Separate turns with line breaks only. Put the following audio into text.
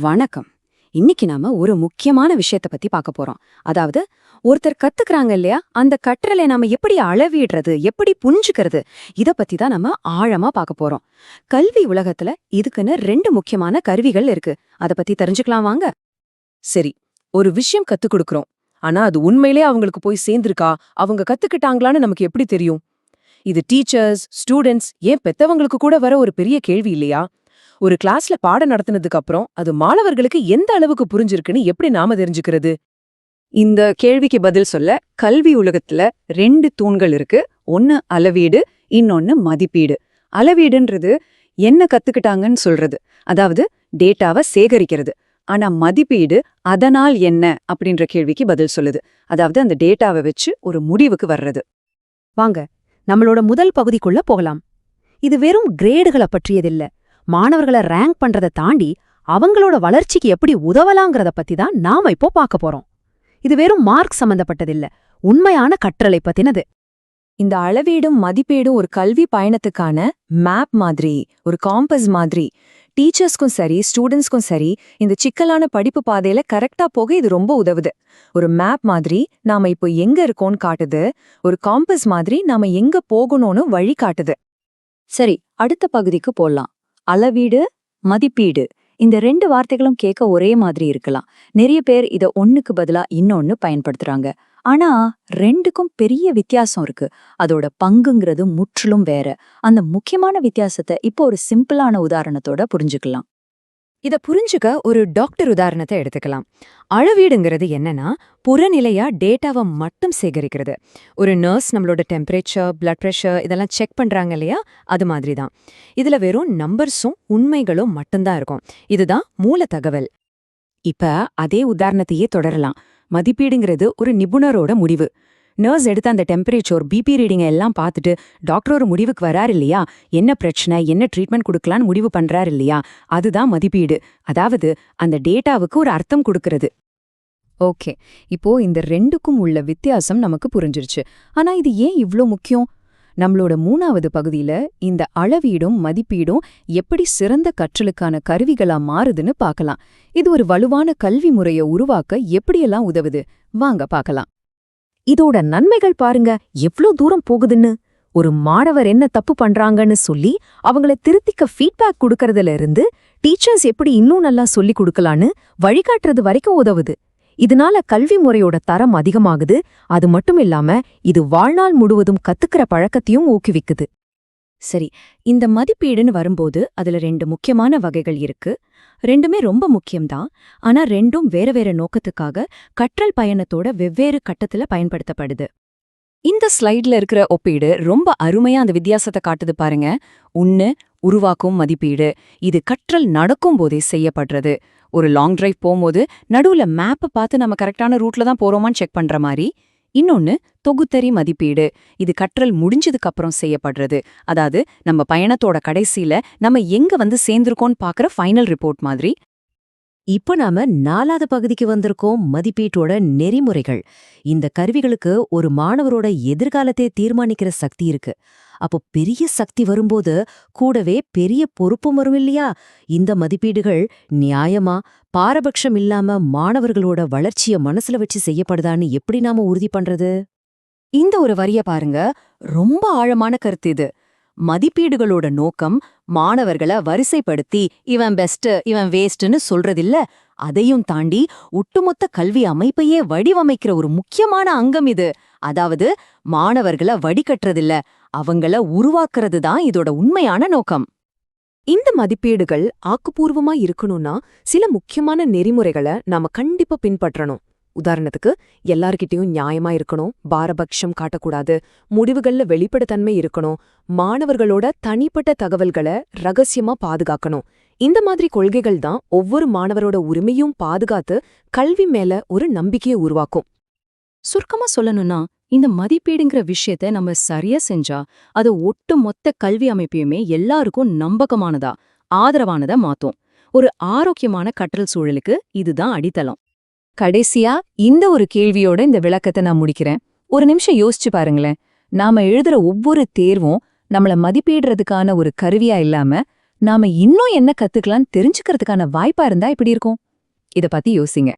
வணக்கம். இன்னைக்கு நாம ஒரு முக்கியமான விஷயத்த பத்தி பார்க்க போறோம். அதாவது ஒருத்தர் கத்துக்கறாங்க இல்லையா? அந்த கற்றலை நாம எப்படி அளவிடுறது? எப்படி புரிஞ்சுக்கிறது? இத பத்தி தான் நம்ம ஆழமா பார்க்க போறோம். கல்வி உலகத்துல இதுக்குன்னு ரெண்டு முக்கியமான கருவிகள் இருக்கு. அத பத்தி தெரிஞ்சுக்கலாம் வாங்க.
சரி ஒரு விஷயம் கத்துக் கொடுக்கறோம். ஆனா அது உண்மையிலே அவங்களுக்கு போய் சேர்ந்திருக்கா? அவங்க கத்துக்கிட்டாங்களான்னு நமக்கு எப்படி தெரியும்? இது டீச்சர்ஸ் ஸ்டூடெண்ட்ஸ் ஏன் பெத்தவங்களுக்கு கூட வர ஒரு பெரிய கேள்வி இல்லையா? ஒரு கிளாஸ்ல பாடம் நடத்தினதுக்கு அப்புறம் அது மாணவர்களுக்கு எந்த அளவுக்கு புரிஞ்சிருக்குன்னு எப்படி நாம தெரிஞ்சுக்கிறது?
இந்த கேள்விக்கு பதில் சொல்ல கல்வி உலகத்துல ரெண்டு தூண்கள் இருக்கு. ஒன்னு அளவீடு இன்னொன்னு மதிப்பீடு. அளவீடுன்றது என்ன கத்துக்கிட்டாங்கன்னு சொல்றது. அதாவது டேட்டாவை சேகரிக்கிறது. ஆனா மதிப்பீடு அதனால் என்ன அப்படின்ற கேள்விக்கு பதில் சொல்லுது. அதாவது அந்த டேட்டாவை வச்சு ஒரு முடிவுக்கு வர்றது. வாங்க நம்மளோட முதல் பகுதிக்குள்ள போகலாம். இது வெறும் கிரேடுகளை பற்றியதில்ல. மாணவர்களை ரேங்க் பண்றதை தாண்டி அவங்களோட வளர்ச்சிக்கு எப்படி உதவலாங்கிறத பத்தி தான் நாம இப்போ பார்க்க போறோம். இது வெறும் மார்க் சம்பந்தப்பட்டதில்ல உண்மையான கற்றலை பத்தினது.
இந்த அளவீடும் மதிப்பீடும் ஒரு கல்வி பயணத்துக்கான மேப் மாதிரி ஒரு காம்பஸ் மாதிரி. டீச்சர்ஸ்க்கும் சரி ஸ்டூடெண்ட்ஸ்க்கும் சரி இந்த சிக்கலான படிப்பு பாதையில கரெக்டா போக இது ரொம்ப உதவுது. ஒரு மேப் மாதிரி நாம இப்போ எங்க இருக்கோம்னு காட்டுது ஒரு காம்பஸ் மாதிரி நாம எங்க போகணும்னு வழி காட்டுது.
சரி அடுத்த பகுதிக்கு போலாம். அளவீடு மதிப்பீடு. இந்த ரெண்டு வார்த்தைகளும் கேட்க ஒரே மாதிரி இருக்கலாம். நிறைய பேர் இத ஒன்னுக்கு பதிலா இன்னொன்னு பயன்படுத்துறாங்க. ஆனா ரெண்டுக்கும் பெரிய வித்தியாசம் இருக்கு. அதோட பங்குங்கிறது முற்றிலும் வேற. அந்த முக்கியமான வித்தியாசத்தை இப்போ ஒரு சிம்பிளான உதாரணத்தோட புரிஞ்சுக்கலாம். இத புரிஞ்சுக்க ஒரு டாக்டர் உதாரணத்தை எடுத்துக்கலாம். அளவீடுங்கிறது என்னன்னா புறநிலையா டேட்டாவை மட்டும் சேகரிக்கிறது. ஒரு நர்ஸ் நம்மளோட டெம்பரேச்சர் பிளட் ப்ரெஷர் இதெல்லாம் செக் பண்றாங்க இல்லையா? அது மாதிரி தான் இதுல வெறும் நம்பர்ஸும் உண்மைகளும் மட்டும்தான் இருக்கும். இதுதான் மூல தகவல்.
இப்ப அதே உதாரணத்தையே தொடரலாம். மதிப்பீடுங்கிறது ஒரு நிபுணரோட முடிவு. நர்ஸ் எடுத்த அந்த டெம்பரேச்சர் பிபி ரீடிங் எல்லாம் பார்த்துட்டு டாக்டர் ஒரு முடிவுக்கு வரார் இல்லையா? என்ன பிரச்சனை? என்ன ட்ரீட்மெண்ட் கொடுக்கலான்னு முடிவு பண்றாரு இல்லையா? அதுதான் மதிப்பீடு. அதாவது அந்த டேட்டாவுக்கு ஒரு அர்த்தம் கொடுக்கறது.
ஓகே. இப்போ இந்த ரெண்டுக்கும் உள்ள வித்தியாசம் நமக்கு புரிஞ்சிருச்சு. ஆனா இது ஏன் இவ்ளோ முக்கியம்? நம்மளோட மூணாவது பகுதியில இந்த அளவீடும் மதிப்பீடும் எப்படி சிறந்த கற்றலுக்கான கருவிகளா மாறுதுன்னு பார்க்கலாம். இது ஒரு வலுவான கல்வி முறைய உருவாக்க எப்படியெல்லாம் உதவுது? வாங்க பார்க்கலாம்.
இதோட நன்மைகள் பாருங்க எவ்ளோ தூரம் போகுதுன்னு. ஒரு மாணவர் என்ன தப்பு பண்றாங்கன்னு சொல்லி அவங்கள திருத்திக்க ஃபீட்பேக் கொடுக்கறதுல இருந்து டீச்சர்ஸ் எப்படி இன்னும் நல்லா சொல்லி கொடுக்கலான்னு வழிகாட்டுறது வரைக்கும் உதவுது. இதனால கல்வி முறையோட தரம் அதிகமாகுது. அது மட்டும் இல்லாம இது வாழ்நாள் முழுவதும் கத்துக்கிற பழக்கத்தையும் ஊக்குவிக்குது.
சரி இந்த மதிப்பீடுன்னு வரும்போது அதுல ரெண்டு முக்கியமான வகைகள் இருக்கு. ரெண்டுமே ரொம்ப முக்கியம்தான். ஆனா ரெண்டும் வேற வேற நோக்கத்துக்காக கற்றல் பயணத்தோட வெவ்வேறு கட்டத்துல பயன்படுத்தப்படுது. இந்த ஸ்லைட்ல இருக்கிற ஒப்பீடு ரொம்ப அருமையா அந்த வித்தியாசத்தை காட்டுது பாருங்க. ஒன்னு உருவாக்கும் மதிப்பீடு. இது கற்றல் நடக்கும் போதே செய்யப்படுறது. ஒரு லாங் டிரைவ் போகும்போது நடுவுல மேப்பை பார்த்து நம்ம கரெக்டான ரூட்ல தான் போறோமான்னு செக் பண்ற மாதிரி. இன்னொன்னு தொகுத்தறி மதிப்பீடு. இது கற்றல் முடிஞ்சதுக்கு அப்புறம் செய்யப்படுறது. அதாவது நம்ம பயணத்தோட கடைசியில நம்ம எங்க வந்து சேர்ந்திருக்கோம்னு பார்க்குற ஃபைனல் ரிப்போர்ட் மாதிரி.
இப்ப நாம நாலாவது பகுதிக்கு வந்திருக்கோம் மதிப்பீட்டோட நெறிமுறைகள். இந்த கருவிகளுக்கு ஒரு மாணவரோட எதிர்காலத்தை தீர்மானிக்கிற சக்தி இருக்கு. அப்போ பெரிய சக்தி வரும்போது கூடவே பெரிய பொறுப்பும் வரும் இல்லையா? இந்த மதிப்பீடுகள் நியாயமா பாரபட்சம் இல்லாம மாணவர்களோட வளர்ச்சிய மனசுல வச்சு செய்யப்படுதான்னு எப்படி நாம உறுதி பண்றது?
இந்த ஒரு வரிய பாருங்க. ரொம்ப ஆழமான கருத்து இது. மதிப்பீடுகளோட நோக்கம் மாணவர்களை வரிசைப்படுத்தி இவன் பெஸ்ட் இவன் வேஸ்ட்னு சொல்றதில்ல. அதையும் தாண்டி ஒட்டுமொத்த கல்வி அமைப்பையே வடிவமைக்கிற ஒரு முக்கியமான அங்கம் இது. அதாவது மாணவர்களை வடிகட்டுறதில்ல அவங்கள உருவாக்குறது தான் இதோட உண்மையான நோக்கம்.
இந்த மதிப்பீடுகள் ஆக்கப்பூர்வமா இருக்கணும்னா சில முக்கியமான நெறிமுறைகளை நாம கண்டிப்பா பின்பற்றணும். உதாரணத்துக்கு எல்லார்கிட்டயும் நியாயமா இருக்கணும் பாரபட்சம் காட்டக்கூடாது முடிவுகள்ல வெளிப்படைத்தன்மை இருக்கணும் மாணவர்களோட தனிப்பட்ட தகவல்களை ரகசியமா பாதுகாக்கணும். இந்த மாதிரி கொள்கைகள் தான் ஒவ்வொரு மாணவரோட உரிமையும் பாதுகாத்து கல்வி மேல ஒரு நம்பிக்கையை உருவாக்கும்.
சுருக்கமா சொல்லணும்னா இந்த மதிப்பீடுங்கிற விஷயத்த நம்ம சரியா செஞ்சா அது ஒட்டு மொத்த கல்வி அமைப்பையுமே எல்லாருக்கும் நம்பகமானதா ஆதரவானதா மாத்தும். ஒரு ஆரோக்கியமான கற்றல் சூழலுக்கு இதுதான் அடித்தளம். கடைசியா இந்த ஒரு கேள்வியோட இந்த விளக்கத்தை நான் முடிக்கிறேன். ஒரு நிமிஷம் யோசிச்சு பாருங்களேன். நாம எழுதுற ஒவ்வொரு தேர்வும் நம்மள மதிப்பீடுறதுக்கான ஒரு கருவியா இல்லாம நாம இன்னும் என்ன கத்துக்கலாம்னு தெரிஞ்சுக்கிறதுக்கான வாய்ப்பா இருந்தா இப்படி இருக்கும்? இத பத்தி யோசிங்க.